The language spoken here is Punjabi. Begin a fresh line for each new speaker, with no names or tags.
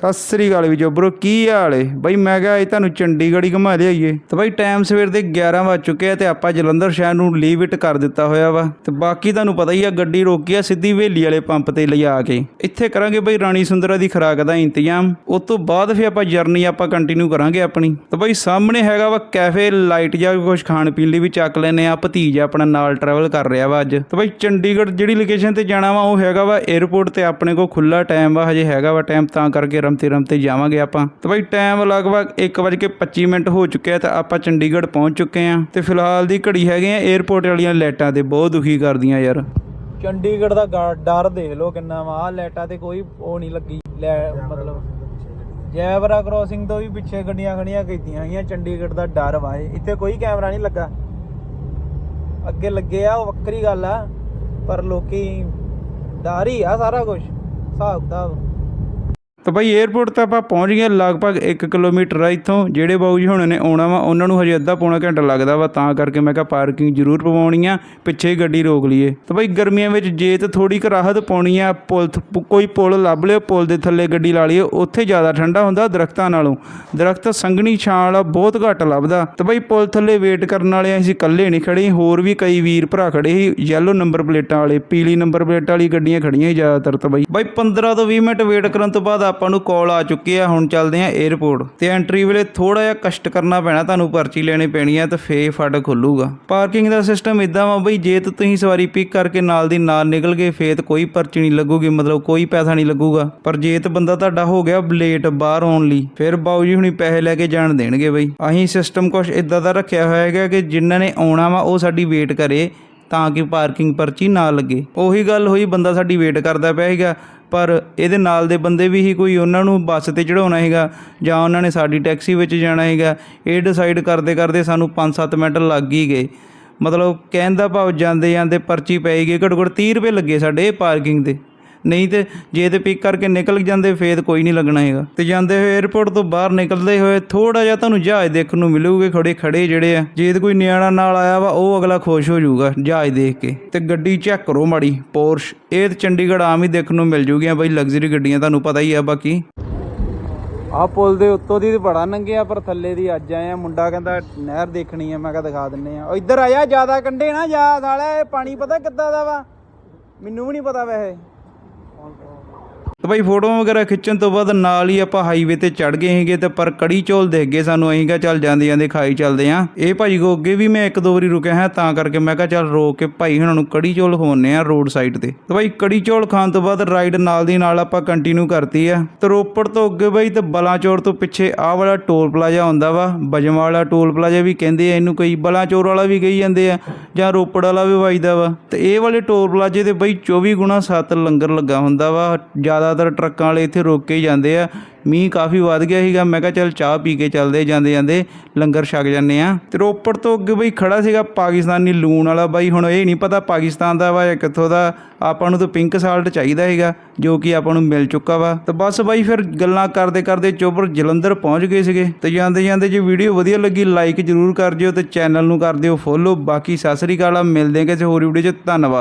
ਸਤਿ ਸ੍ਰੀ ਅਕਾਲ ਵੀ ਜੋਬਰੋ, ਕੀ ਹਾਲ ਏ? ਬਈ ਮੈਂ ਕਿਹਾ ਅੱਜ ਤੁਹਾਨੂੰ ਚੰਡੀਗੜ੍ਹ ਹੀ ਘੁਮਾ ਲਿਆਈਏ ਤੇ ਬਈ ਟਾਈਮ ਸਵੇਰ ਦੇ 11 ਵੱਜ ਚੁੱਕੇ ਆ ਤੇ ਆਪਾਂ ਜਲੰਧਰ ਸ਼ਹਿਰ ਨੂੰ ਲੀਵ ਇਟ ਕਰ ਦਿੱਤਾ ਹੋਇਆ ਵਾ। ਤੇ ਬਾਕੀ ਤੁਹਾਨੂੰ ਪਤਾ ਹੀ ਆ, ਗੱਡੀ ਰੋਕੀ ਆ ਸਿੱਧੀ ਹਵੇਲੀ ਵਾਲੇ ਪੰਪ ਤੇ ਲਿਆ ਕੇ। ਇੱਥੇ ਕਰਾਂਗੇ ਬਈ ਰਾਣੀ ਸੁੰਦਰਾ ਦੀ ਖੁਰਾਕ ਦਾ ਇੰਤਜ਼ਾਮ। ਉਸ ਤੋਂ ਬਾਅਦ ਫਿਰ ਆਪਾਂ ਜਰਨੀ ਆਪਾਂ ਕੰਟੀਨਿਊ ਕਰਾਂਗੇ ਆਪਣੀ। ਤੇ ਬਈ ਸਾਹਮਣੇ ਹੈਗਾ ਵਾ ਕੈਫੇ ਲਾਈਟ ਜਾਂ ਕੁਝ ਖਾਣ ਪੀਣ ਲਈ ਵੀ ਚੱਕ ਲੈਨੇ ਆ। ਭਤੀਜ ਆਪਣਾ ਨਾਲ ਟਰੈਵਲ ਕਰ ਰਿਹਾ ਵਾ ਅੱਜ। ਤੇ ਬਈ ਚੰਡੀਗੜ੍ਹ ਜਿਹੜੀ ਲੋਕੇਸ਼ਨ ਤੇ ਜਾਣਾ ਵਾ ਉਹ ਹੈਗਾ ਵਾ 에어ਪੋਰਟ ਤੇ ਆਪਣੇ ਕੋਲ ਖੁੱਲਾ ਟਾਈਮ ਵਾ, ਹਜੇ ਹੈਗਾ ਵਾ ਟਾਈਮ ਤਾਂ ਕਰਕੇ ਰਮਤੇ ਰਮਤੇ ਜਾਵਾਂਗੇ ਆਪਾਂ। ਤੇ ਬਈ ਟਾਈਮ ਲਗਭਗ 1:25 ਮਿੰਟ ਹੋ ਚੁੱਕਿਆ ਤੇ ਆਪਾਂ ਚੰਡੀਗੜ੍ਹ ਪਹੁੰਚ ਚੁੱਕੇ ਆ ਤੇ ਫਿਲਹਾਲ ਦੀ ਘੜੀ ਹੈਗੇ ਆ 에어ਪੋਰਟ ਵਾਲੀਆਂ ਲਾਈਟਾਂ ਤੇ ਬਹੁਤ ਦੁਖੀ ਕਰਦੀਆਂ ਯਾਰ।
ਚੰਡੀਗੜ੍ਹ ਦਾ ਡਰ ਦੇਖ ਲਓ ਕਿੰਨਾ ਵਾ। ਲਾਈਟਾਂ ਤੇ ਕੋਈ ਉਹ ਨਹੀਂ ਲੱਗੀ। ਮਤਲਬ ਜੈਵਰਾ ਕ੍ਰੋਸਿੰਗ ਤੋਂ ਵੀ ਪਿੱਛੇ ਗੱਡੀਆਂ ਖੜੀਆਂ ਕੀਤੀਆਂ ਹੋਈਆਂ ਚੰਡੀਗੜ੍ਹ ਦਾ ਡਰ ਵਾ ਇਹ। ਇੱਥੇ ਕੋਈ ਕੈਮਰਾ ਨਹੀਂ ਲੱਗਾ। ਅੱਗੇ ਲੱਗੇ ਆ, ਉਹ ਵੱਖਰੀ ਗੱਲ ਆ। ਪਰ ਲੋਕੀ ਡਰ ਹੀ ਆ ਸਾਰਾ ਕੁਝ ਹਿਸਾਬ ਕਿਤਾਬ।
ਤਾਂ ਬਈ 에어ਪੋਰਟ ਤਾਂ ਆਪਾਂ ਪਹੁੰਚ ਗਏ ਲਗਭਗ 1 ਕਿਲੋਮੀਟਰ ਆ ਇੱਥੋਂ। ਜਿਹੜੇ ਬਾਊ ਜੀ ਹੁਣ ਨੇ ਆਉਣਾ ਵਾ, ਉਹਨਾਂ ਨੂੰ ਹਜੇ ਅੱਧਾ ਪੌਣਾ ਘੰਟਾ ਲੱਗਦਾ ਵਾ, ਤਾਂ ਕਰਕੇ ਮੈਂ ਕਿਹਾ ਪਾਰਕਿੰਗ ਜ਼ਰੂਰ ਪਵਾਉਣੀ ਆ, ਪਿੱਛੇ ਹੀ ਗੱਡੀ ਰੋਕ ਲਈਏ। ਤਾਂ ਬਈ ਗਰਮੀਆਂ ਵਿੱਚ ਜੇ ਤੇ ਥੋੜੀ ਕੁ ਰਾਹਤ ਪਾਉਣੀ ਆ, ਪੁਲ ਥ- ਕੋਈ ਪੁਲ ਲੱਭ ਲਿਓ, ਪੁਲ ਦੇ ਥੱਲੇ ਗੱਡੀ ਲਾ ਲਈਏ, ਉੱਥੇ ਜ਼ਿਆਦਾ ਠੰਡਾ ਹੁੰਦਾ ਦਰਖਤਾਂ ਨਾਲੋਂ। ਦਰਖਤ ਸੰਘਣੀ ਛਾਂ ਵਾਲਾ ਬਹੁਤ ਘੱਟ ਲੱਭਦਾ। ਤਾਂ ਬਈ ਪੁਲ ਥੱਲੇ ਵੇਟ ਕਰਨ ਵਾਲੇ ਅਸੀਂ ਇਕੱਲੇ ਨਹੀਂ ਖੜੇ, ਹੋਰ ਵੀ ਕਈ ਵੀਰ ਭਰਾ ਖੜੇ ਸੀ ਯੈਲੋ ਨੰਬਰ ਪਲੇਟਾਂ ਵਾਲੇ, ਪੀਲੀ ਨੰਬਰ ਪਲੇਟਾਂ ਵਾਲੀ ਗੱਡੀਆਂ ਖੜੀਆਂ ਸੀ ਜ਼ਿਆਦਾਤਰ ਤਾਂ ਬਈ ਬਈ 15 ਤੋਂ 20 ਮਿੰਟ ਵੇਟ ਕਰਨ ਤੋਂ ਬਾਅਦ ਆਪਾਂ ਨੂੰ ਕਾਲ ਆ ਚੁੱਕੀ ਆ, ਹੁਣ ਚੱਲਦੇ ਆ 에어ਪੋਰਟ ਤੇ ਐਂਟਰੀ ਵੇਲੇ ਥੋੜਾ ਜਿਹਾ ਕਸ਼ਟ ਕਰਨਾ ਪੈਣਾ, ਤੁਹਾਨੂੰ ਪਰਚੀ ਲੈਣੀ ਪੈਣੀ ਆ ਤੇ ਫੇ ਫੜ ਖੁੱਲੂਗਾ। ਪਾਰਕਿੰਗ ਦਾ ਸਿਸਟਮ ਇਦਾਂ ਵਾ ਬਈ, ਜੇ ਤੁਸੀਂ ਸਵਾਰੀ ਪਿਕ ਕਰਕੇ ਨਾਲ ਦੀ ਨਾਲ ਨਿਕਲ ਗਏ, ਫੇਰ ਕੋਈ ਪਰਚੀ ਨਹੀਂ ਲੱਗੂਗੀ, ਮਤਲਬ ਕੋਈ ਪੈਸਾ ਨਹੀਂ ਲੱਗੂਗਾ। ਪਰ ਜੇ ਤਾਂ ਬੰਦਾ ਤੁਹਾਡਾ ਹੋ ਗਿਆ ਲੇਟ ਬਾਹਰ ਆਉਣ ਲਈ, ਫਿਰ ਬਾਊ ਜੀ ਹੁਣੀ ਪੈਸੇ ਲੈ ਕੇ ਜਾਣ ਦੇਣਗੇ ਬਈ। ਅਸੀਂ ਸਿਸਟਮ ਕੁਝ ਇਦਾਂ ਦਾ ਰੱਖਿਆ ਹੋਇਆ ਹੈਗਾ ਕਿ ਜਿਨ੍ਹਾਂ ਨੇ ਆਉਣਾ ਵਾ, ਉਹ ਸਾਡੀ ਵੇਟ ਕਰੇ। ਤਾਂ ਕਿ ਪਾਰਕਿੰਗ ਪਰਚੀ ਨਾ ਲੱਗੇ। ਉਹੀ ਗੱਲ ਹੋਈ, ਬੰਦਾ ਸਾਡੀ ਵੇਟ ਕਰਦਾ ਪਿਆ ਸੀਗਾ, ਪਰ ਇਹਦੇ ਨਾਲ ਦੇ ਬੰਦੇ ਵੀ ਹੀ ਕੋਈ ਉਹਨਾਂ ਨੂੰ ਬੱਸ ਤੇ ਚੜਾਉਣਾ ਹੈਗਾ ਜਾਂ ਉਹਨਾਂ ਨੇ ਸਾਡੀ ਟੈਕਸੀ ਵਿੱਚ ਜਾਣਾ ਹੈਗਾ ਇਹ ਡਿਸਾਈਡ ਕਰਦੇ ਕਰਦੇ ਸਾਨੂੰ 5-7 ਮਿੰਟ ਲੱਗ ਹੀ ਗਏ। ਮਤਲਬ ਕਹਿਣ ਦਾ ਭਾਵ ਜਾਂਦੇ ਜਾਂਦੇ ਪਰਚੀ ਪਈ ਗਈ, ਘੱਟੋ ਘੱਟ 30 ਰੁਪਏ ਲੱਗੇ ਸਾਡੇ ਪਾਰਕਿੰਗ ਦੇ। ਨਹੀਂ ਤੇ ਜੇ ਤੇ ਪਿਕ ਕਰਕੇ ਨਿਕਲ ਜਾਂਦੇ, ਫੇਰ ਕੋਈ ਨਹੀਂ ਲੱਗਣਾ ਹੈਗਾ। ਤੇ ਜਾਂਦੇ ਹੋਏ 에어ਪੋਰਟ ਤੋਂ ਬਾਹਰ ਨਿਕਲਦੇ ਹੋਏ ਥੋੜਾ ਜਿਹਾ ਤੁਹਾਨੂੰ ਜਹਾਜ਼ ਦੇਖਣ ਨੂੰ ਮਿਲੂਗੇ ਖੜੇ ਖੜੇ ਜਿਹੜੇ ਆ। ਜੇ ਤੇ ਕੋਈ ਨਿਆਣਾ ਨਾਲ ਆਇਆ ਵਾ, ਉਹ ਅਗਲਾ ਖੁਸ਼ ਹੋ ਜਾਊਗਾ ਜਹਾਜ਼ ਦੇਖ ਕੇ। ਤੇ ਗੱਡੀ ਚੈੱਕ ਕਰੋ ਮਾੜੀ ਪੋਰਸ਼ ਇਹ ਤੇ ਚੰਡੀਗੜ੍ਹ ਆਮ ਹੀ ਦੇਖਣ ਨੂੰ ਮਿਲ ਜੂਗੀਆਂ ਬਈ ਲਗਜ਼ਰੀ ਗੱਡੀਆਂ ਤੁਹਾਨੂੰ ਪਤਾ ਹੀ ਆ ਬਾਕੀ।
ਆ ਪੁਲ ਦੇ ਉੱਤੋਂ ਦੀ ਬੜਾ ਨੰਗਿਆ, ਪਰ ਥੱਲੇ ਦੀ ਅੱਜ ਆਏ ਆ, ਮੁੰਡਾ ਕਹਿੰਦਾ ਨਹਿਰ ਦੇਖਣੀ ਆ, ਮੈਂ ਕਿਹਾ ਦਿਖਾ ਦਿੰਨੇ ਆ। ਇੱਧਰ ਆਇਆ ਜ਼ਿਆਦਾ ਕੰਡੇ ਨਾ ਜਾ ਸਾਲਿਆ ਇਹ ਪਾਣੀ ਪਤਾ ਕਿੱਦਾਂ ਦਾ ਵਾ? ਮੈਨੂੰ ਵੀ ਨਹੀਂ ਪਤਾ ਵੈਸੇ।
ਤੇ ਬਈ ਫੋਟੋਆਂ ਵਗੈਰਾ ਖਿੱਚਣ ਤੋਂ ਬਾਅਦ ਨਾਲ ਹੀ ਆਪਾਂ ਹਾਈਵੇ ਤੇ ਚੜ ਗਏ ਸੀਗੇ ਤੇ ਪਰ ਕੜੀ ਚੌਲ ਦੇਖ ਗਏ ਸਾਨੂੰ ਅਸੀਂ ਕਿਹਾ ਚੱਲ ਜਾਂਦੇ ਜਾਂਦੇ ਖਾਈ ਚੱਲਦੇ ਆਂ ਇਹ ਭਾਜੀ ਕੋ ਅੱਗੇ ਵੀ ਮੈਂ ਇੱਕ ਦੋ ਵਾਰੀ ਰੁਕਿਆ ਹਾਂ ਤਾਂ ਕਰਕੇ ਮੈਂ ਕਿਹਾ ਚੱਲ ਰੋਕ ਕੇ ਭਾਈ ਹੁਣਾਂ ਨੂੰ ਕੜੀ ਚੌਲ ਖਵਾਉਂਦੇ ਆ ਰੋਡ ਸਾਈਡ ਤੇ। ਤਾਂ ਬਈ ਕੜੀ ਚੌਲ ਖਾਣ ਤੋਂ ਬਾਅਦ ਰਾਈਡ ਨਾਲ ਦੀ ਨਾਲ ਆਪਾਂ ਕੰਟੀਨਿਊ ਕਰਤੀ ਆ। ਤੇ ਰੋਪੜ ਤੋਂ ਅੱਗੇ ਬਈ ਤੇ ਬਲਾਚੌਰ ਤੋਂ ਪਿੱਛੇ ਆਹ ਵਾਲਾ ਟੋਲ ਪਲਾਜ਼ਾ ਆਉਂਦਾ ਵਾ ਬਜਮ ਵਾਲਾ ਟੋਲ ਪਲਾਜ਼ਾ ਵੀ ਕਹਿੰਦੇ ਆ, ਇਹਨੂੰ ਕਈ ਬਲਾਚੌਰ ਵਾਲਾ ਵੀ ਕਹੀ ਜਾਂਦੇ ਆ ਜਾਂ ਰੋਪੜ ਵਾਲਾ ਵੀ ਵੱਜਦਾ ਵਾ। ਤੇ ਇਹ ਵਾਲੇ ਟੋਲ ਪਲਾਜ਼ੇ ਤੇ ਬਈ 24 ਗੁਣਾ 7 ਲੰਗਰ ਲੱਗਾ ਹੁੰਦਾ ਵਾ, ਜ਼ਿਆਦਾ ਜ਼ਿਆਦਾਤਰ ਟਰੱਕਾਂ ਵਾਲੇ ਇੱਥੇ ਰੋਕ ਕੇ ਹੀ ਜਾਂਦੇ ਆ। ਮੀਂਹ ਕਾਫੀ ਵੱਧ ਗਿਆ ਸੀਗਾ। ਮੈਂ ਕਿਹਾ ਚੱਲ ਚਾਹ ਪੀ ਕੇ ਚੱਲਦੇ ਜਾਂਦੇ ਜਾਂਦੇ ਲੰਗਰ ਛਕ ਜਾਂਦੇ ਆ ਤੇ ਰੋਪੜ ਤੋਂ ਅੱਗੇ ਬਈ ਖੜਾ ਸੀਗਾ ਪਾਕਿਸਤਾਨੀ ਲੂਣ ਵਾਲਾ। ਬਾਈ ਹੁਣ ਇਹ ਨਹੀਂ ਪਤਾ ਪਾਕਿਸਤਾਨ ਦਾ ਵਾ ਜਾਂ ਕਿੱਥੋਂ ਦਾ। ਆਪਾਂ ਨੂੰ ਤਾਂ ਪਿੰਕ ਸਾਲਟ ਚਾਹੀਦਾ ਹੈਗਾ ਜੋ ਕਿ ਆਪਾਂ ਨੂੰ ਮਿਲ ਚੁੱਕਾ ਵਾ। ਤਾਂ ਬਸ ਬਾਈ ਫਿਰ ਗੱਲਾਂ ਕਰਦੇ ਕਰਦੇ ਚੋਬਰ ਜਲੰਧਰ ਪਹੁੰਚ ਗਏ ਸੀਗੇ। ਤੇ ਜਾਂਦੇ ਜਾਂਦੇ ਜੇ ਵੀਡੀਓ ਵਧੀਆ ਲੱਗੀ, ਲਾਈਕ ਜਰੂਰ ਕਰ ਦਿਓ ਤੇ ਚੈਨਲ ਨੂੰ ਕਰ ਦਿਓ ਫੋਲੋ। ਬਾਕੀ ਸਤਿ ਸ੍ਰੀ ਅਕਾਲ ਆ। ਮਿਲਦੇ ਹਾਂ ਕਿਸੇ ਹੋਰ ਵੀਡੀਓ 'ਚ। ਧੰਨਵਾਦ।